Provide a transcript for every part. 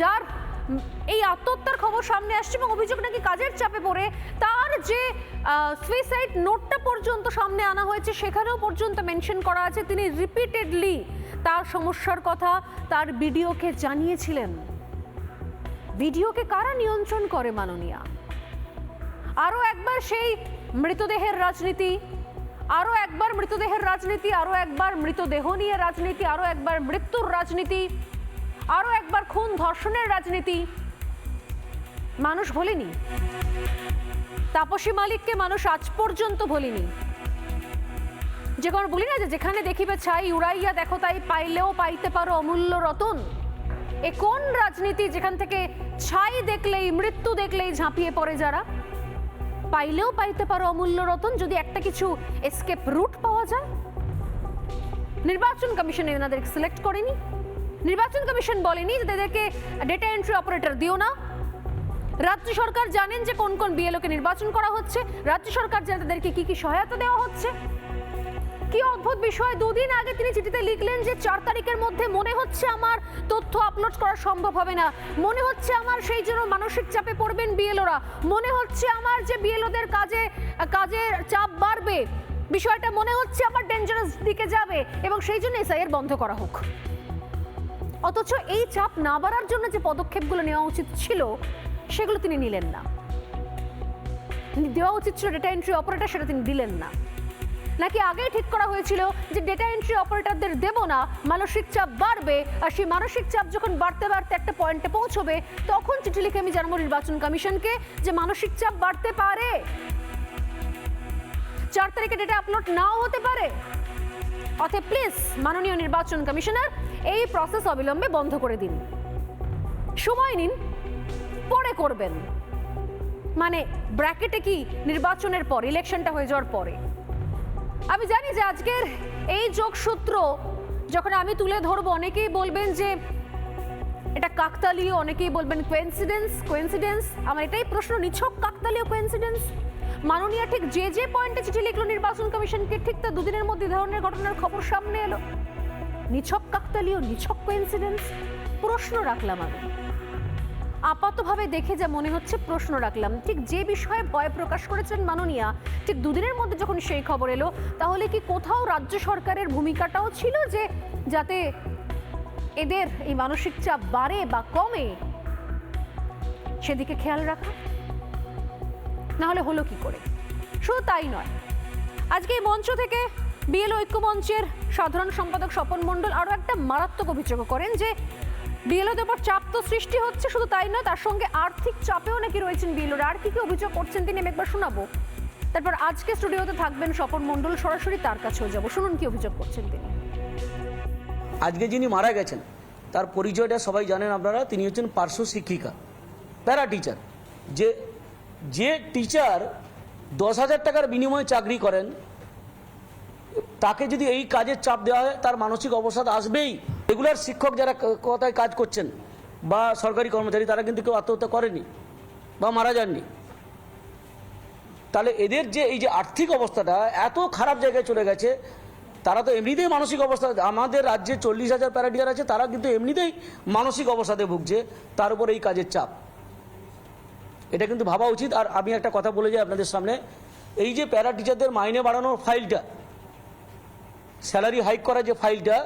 যার এই আত্মহত্যার খবর সামনে আসছে এবং অভিযোগ নাকি কাজের চাপে পড়ে, তার যে সুইসাইড নোটটা পর্যন্ত সামনে আনা হয়েছে, সেখানেও পর্যন্ত মেনশন করা আছে। তিনি রিপিটেডলি তার সমস্যার কথা তার ভিডিওকে জানিয়েছিলেন। ভিডিওকে কারা নিয়ন্ত্রণ করে, মাননীয়া? আরও একবার সেই মৃতদেহের রাজনীতি, আরও একবার মৃতদেহের রাজনীতি, আরও একবার মৃতদেহ নিয়ে রাজনীতি, আরও একবার মৃত্যুর রাজনীতি আরও একবার খুন ধর্ষণের রাজনীতি। মানুষ ভোলেনি। তাপসী মালিককে মানুষ আজ পর্যন্ত ভোলেনি। যে কোনো বলি না যে যেখানে দেখিবে ছাই, উড়াইয়া দেখো তাই পাইলেও পাইতে পারো অমূল্য রতন। এ কোন রাজনীতি যেখান থেকে ছাই দেখলেই, মৃত্যু দেখলেই ঝাঁপিয়ে পড়ে যারা? পাইলেও পাইতে পারো অমূল্য রতন, যদি একটা কিছু এসকেপ রুট পাওয়া যায়। নির্বাচন কমিশন ওনাদেরকে সিলেক্ট করেনি। নির্বাচন কমিশন বলেনি যে তাদেরকে ডেটা এন্ট্রি অপারেটর দিও না। রাজ্য সরকার জানেন যে কোন কোন বিএলওকে নির্বাচন করা হচ্ছে। রাজ্য সরকার জানে তাদেরকে কি কি সহায়তা দেওয়া হচ্ছে। কি অদ্ভুত বিষয়, দুদিন আগে তিনি চিঠিতে লিখলেন যে চার তারিখের মধ্যে মনে হচ্ছে আমার তথ্য আপলোড করা সম্ভব হবে না। মনে হচ্ছে আমার সেই জন্য মানসিক চাপে পড়বেন বিএলওরা মনে হচ্ছে আমার যে বিএলওদের কাজে, কাজের চাপ বাড়বে। বিষয়টা মনে হচ্ছে আমার ডেঞ্জারাস দিকে যাবে এবং সেই জন্য এসআইয়ের বন্ধ করা হোক। অথচ এই চাপ না বাড়ার জন্য যে পদক্ষেপগুলো নেওয়া উচিত ছিল, সেগুলো তিনি নিলেন না। দেওয়া উচিত ছিল ডেটা এন্ট্রি অপারেটর সেটা তিনি দিলেন না। নাকি আগেই ঠিক করা হয়েছিল যে ডেটা এন্ট্রি অপারেটরদের দেব না, মানসিক চাপ বাড়বে, আর সেই মানসিক চাপ যখন বাড়তে বাড়তে একটা পয়েন্টে পৌঁছবে, তখন চিঠি লিখে আমি জানাব নির্বাচন কমিশনকে যে মানসিক চাপ বাড়তে পারে। চার তারিখে ডেটা আপলোড নাও হতে পারে। অতএব প্লিজ, মাননীয় নির্বাচন কমিশনার, এই প্রসেস অবিলম্বে বন্ধ করে দিন। সময় নিন, পরে করবেন। মানে ব্র্যাকেটে কি নির্বাচনের পর ইলেকশনটা হয়ে যাওয়ার পরে। আমি জানি যে আজকের এই যোগসূত্র, যখন আমি তুলে ধরবো, অনেকেই বলবেন যে এটা কাকতালীয়, অনেকেই বলবেন কোয়েন্সিডেন্স কোয়েন্সিডেন্স আমার এটাই প্রশ্ন, নিছক কাকতালীয় কোয়েন্সিডেন্স মাননীয় ঠিক যে যে পয়েন্টে চিঠি লিখলো নির্বাচন কমিশনকে, ঠিক তার দুদিনের মধ্যে ধরনের ঘটনার খবর সামনে এলো। নিছক কাকতালীয়, নিছক কোয়েন্সিডেন্স প্রশ্ন রাখলাম আমি। আপাতভাবে দেখে যা মনে হচ্ছে প্রশ্ন রাখলাম। ঠিক যে বিষয়ে ভয় প্রকাশ করেছেন মাননীয়া, ঠিক দুদিনের মধ্যে যখন সেই খবর এলো, তাহলে কি কোথাও রাজ্য সরকারের ভূমিকাটাও ছিল যে যাতে এদের এই মানসিক চাপ বাড়ে বা কমে? সেদিকে খেয়াল রাখা। না হলে হলো কি করে? শুধু তাই নয়, আজকে এই মঞ্চ থেকে বিএল ঐক্যমঞ্চের সাধারণ সম্পাদক স্বপন মণ্ডল আরও একটা মারাত্মক অভিযোগ করেন যে বিএলওদের উপর চাপ তো সৃষ্টি হচ্ছে, শুধু তাই নয়, তার সঙ্গে আর্থিক চাপেও নাকি রয়েছেন বিএলওর। আর কি কি অভিযোগ করছেন তিনি আমি একবার শোনাবো। তারপর আজকে স্টুডিওতে থাকবেন স্বপন মণ্ডল, সরাসরি তার কাছেও যাব। শুনুন কি অভিযোগ করছেন তিনি। আজকে যিনি মারা গেছেন, তার পরিচয়টা সবাই জানেন আপনারা, তিনি হচ্ছেন পার্শ্ব শিক্ষিকা প্যারা টিচার যে যে টিচার দশ হাজার টাকার বিনিময়ে চাকরি করেন, তাকে যদি এই কাজের চাপ দেওয়া হয়, তার মানসিক অবসাদ আসবেই। রেগুলার শিক্ষক যারা কথায় কাজ করছেন বা সরকারি কর্মচারী, তারা কিন্তু কেউ আত্মহত্যা করেনি বা মারা যাননি। তাহলে এদের যে এই যে আর্থিক অবস্থাটা এত খারাপ জায়গায় চলে গেছে, তারা তো এমনিতেই মানসিক অবস্থা, আমাদের রাজ্যে চল্লিশ হাজার প্যারাডিয়ার আছে, তারা কিন্তু এমনিতেই মানসিক অবস্থাতে ভুগছে, তার উপর এই কাজের চাপ। এটা কিন্তু ভাবা উচিত। আর আমি একটা কথা বলে যাই আপনাদের সামনে। এই যে প্যারা টিচারদের মাইনে বাড়ানোর ফাইলটা স্যালারি হাইক করা যে ফাইলটা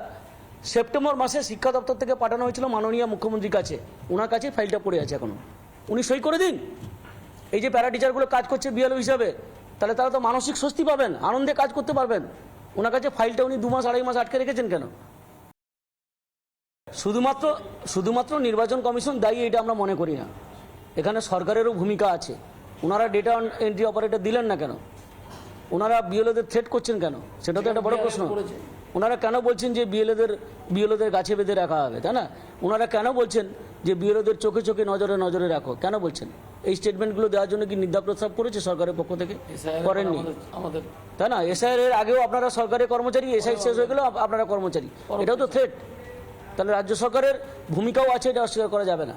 সেপ্টেম্বর মাসে শিক্ষা দপ্তর থেকে পাঠানো হয়েছিল মাননীয় মুখ্যমন্ত্রীর কাছে। ওনার কাছে ফাইলটা পড়ে আছে এখনও। উনি সই করে দিন। এই যে প্যারা টিচারগুলো কাজ করছে বিএলও হিসাবে, তাহলে তারা তো মানসিক স্বস্তি পাবেন, আনন্দে কাজ করতে পারবেন। ওনার কাছে ফাইলটা উনি দু মাস, আড়াই মাস আটকে রেখেছেন কেন? শুধুমাত্র শুধুমাত্র নির্বাচন কমিশন দায়ী, এটা আমরা মনে করি না। এখানে সরকারেরও ভূমিকা আছে। ওনারা ডেটা এন্ট্রি অপারেটর দিলেন না কেন? ওনারা বিএলওদের থ্রেট করছেন কেন? সেটা তো একটা বড় প্রশ্ন। ওনারা কেন বলছেন যে বিএলওদের বিএলওদের গাছে বেঁধে রাখা হবে তাই না? ওনারা কেন বলছেন যে বিএলওদের চোখে চোখে নজরে নজরে রাখো? কেন বলছেন? এই স্টেটমেন্টগুলো দেওয়ার জন্য কি নির্দা প্রস্তাব করেছে সরকারের পক্ষ থেকে? করেননি। আমাদের তাই না? এসআইআর এর আগেও আপনারা সরকারি কর্মচারী এসআই শেষ হয়ে গেলেও আপনারা কর্মচারী। এটাও তো থ্রেট তাহলে রাজ্য সরকারের ভূমিকাও আছে এটা অস্বীকার করা যাবে না।